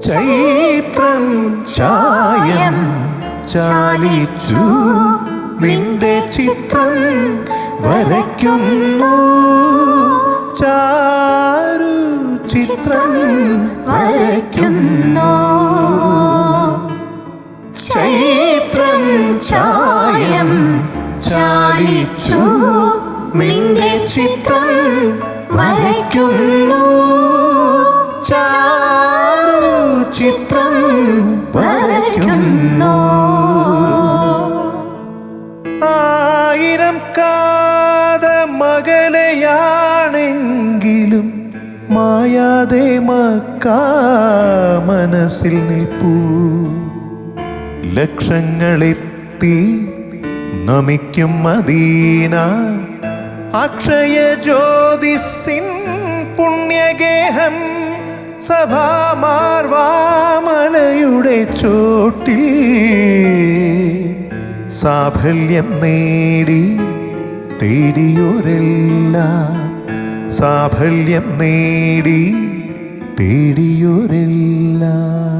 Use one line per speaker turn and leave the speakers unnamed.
ചൈത്രം ചായം ചാലിച്ചു നിന്റെ ചിത്രം വരയ്ക്കുന്നു. ചാരു ചിത്രം വരയ്ക്കുന്നു. ചൈത്രം ചായം ചാലിച്ചു നിന്റെ ചിത്രം വരയ്ക്കുന്നു. ചിത്രം വരയ്ക്കുന്നു. ആയിരം കാത മകളെയാണെങ്കിലും മായാതെ മക്കാ മനസ്സിൽ നിൽപ്പൂ. ലക്ഷങ്ങളെത്തി നമിക്കും മദീന. അക്ഷയ ജ്യോതിസിൻ സഭാമാർവാമലയുടെ ചോട്ടിൽ സാഫല്യം നേടി തേടിയോരെല്ലാം. സാഫല്യം നേടി തേടിയോരെല്ലാം.